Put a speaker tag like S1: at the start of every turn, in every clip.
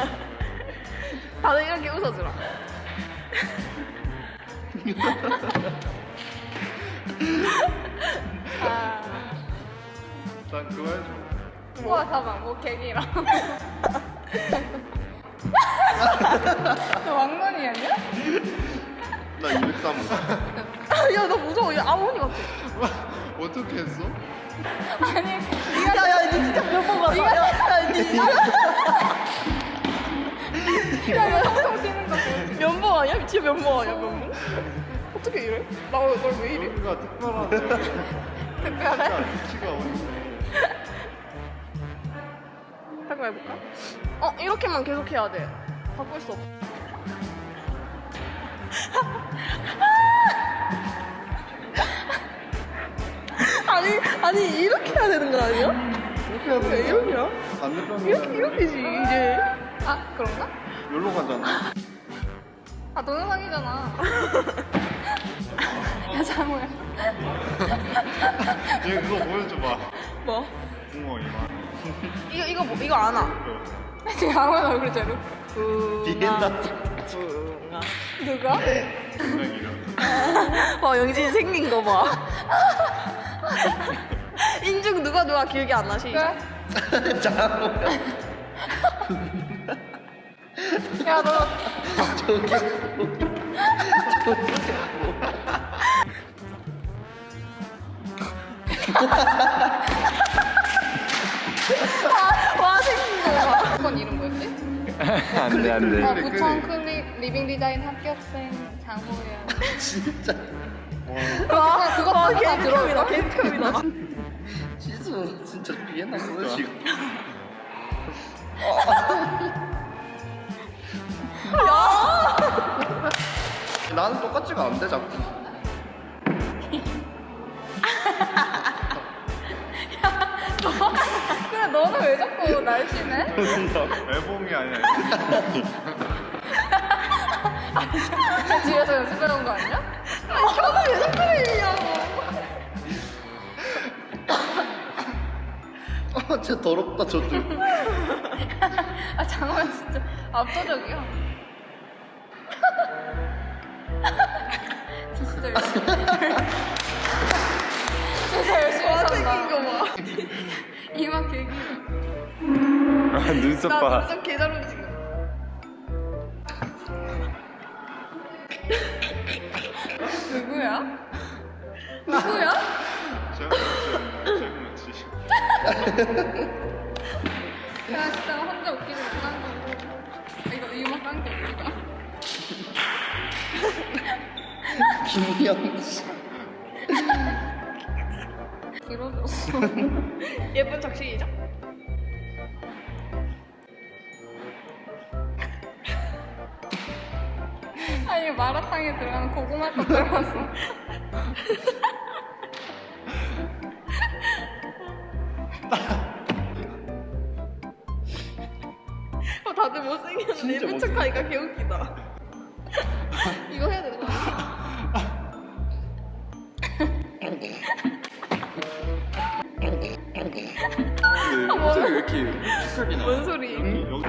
S1: 다들 이렇게 웃어주라. 아,
S2: 난 그거 해줘.
S3: 우와 잠깐 뭐 객이랑 너 왕눈이 아니야?
S2: 나 203.
S1: 야, 나 무서워. 야, 아모니 같아.
S2: 어떻게 했어?
S3: 아니
S1: 야, 야, 니 진짜 몇번 봤어? 야, 야,
S3: 니네 가 이거 통통 튀는 거
S1: 면봉 아니야? 진짜 면봉 아니야, 면봉? 어떻게 이래? 나, 널왜 이래?
S2: 여기가 특별하네.
S3: 특별해?
S2: 키가 어디
S1: 잠깐 해볼까? 어, 이렇게만 계속 해야 돼. 바꿀 수 없어. 아니, 아니, 이렇게 해야 되는 거 아니야?
S2: 이렇게 해야
S1: 왜 이렇게야?
S2: 반대편으로
S1: 이렇게, 이렇게지, 이제.
S3: 아 그런가?
S2: 여기로 가잖아.
S3: 아 동영상이잖아 야 장호야
S2: 얘 그거 보여줘봐.
S1: 뭐?
S2: 붕어 이만.
S1: 이거, 이거, 뭐, 이거 안 와.
S3: 지금 장호야 얼굴 제로
S1: 붕아. 붕아.
S3: 누가?
S2: 이런.
S1: 와, 영진이 생긴 거 봐. 인중 누가 누가 길게 안 나시?
S3: 그래? 야 너
S1: 와, 생긴 거 봐.
S3: 그건 이름 뭐였지?
S2: 안돼 안돼.
S3: 아 부천 클립 리빙 디자인 합격생 장호야
S2: 진짜.
S1: 와,
S3: 그거
S1: 와,
S3: 다 들어올걸?
S1: 개극혐이다.
S2: 지수 진짜 비엔나 보여지고.
S1: 야!
S2: 나는 똑같지가 않대 자꾸.
S3: 그래 너는 왜 자꾸 날씬해?
S2: 애봉이 아니야.
S3: 집에서 연습해온 거 아니야?
S1: 저는 왜 자꾸 이러냐고.
S2: 아 진짜 더럽다 저들.
S3: 아 장호야 진짜 압도적이야 진짜 열심히 진짜 열심히 산다
S1: 거 봐.
S3: 이마 개기
S2: 눈썹
S1: 나 진짜 개잘 움직여.
S3: 누구야? 누구야? 야 진짜 혼자 웃기지 못한 거고 이거 이마 깐게 웃기다
S2: 김영 씨.
S3: 길어졌어
S1: 예쁜 척 시작.
S3: 아니 마라탕에 들어가는 고구마 떡 들어갔어
S1: 어, 다들 못생겼는데 예쁜 척 하니까 개웃기다.
S2: 이렇게 축하이 나?
S1: 뭔 소리?
S2: 여기.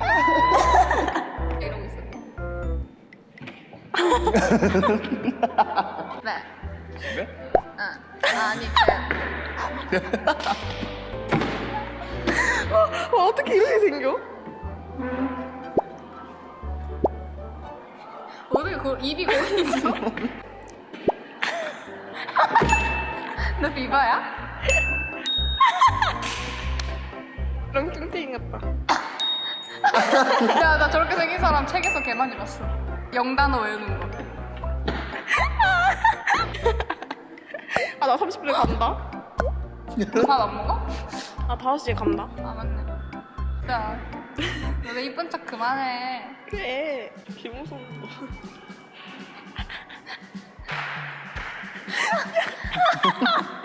S3: 이러고 있었네 네
S2: 집에?
S3: 응. 아니 그
S1: 와, 어떻게 이렇게 생겨?
S3: 어떻게 그 입이 거기 있어? 너 비바야?
S1: 렁뚱땡이 같다.
S3: 야, 나 저렇게 생긴 사람 책에서 개 많이 봤어. 영단어 외우는 거.
S1: 아, 나 30분에 간다.
S3: 밥안 먹어?
S1: 아, 5시에 간다.
S3: 아, 맞네. 자, 너네 이쁜 척 그만해.
S1: 그래. 개무서 Ha
S3: ha ha!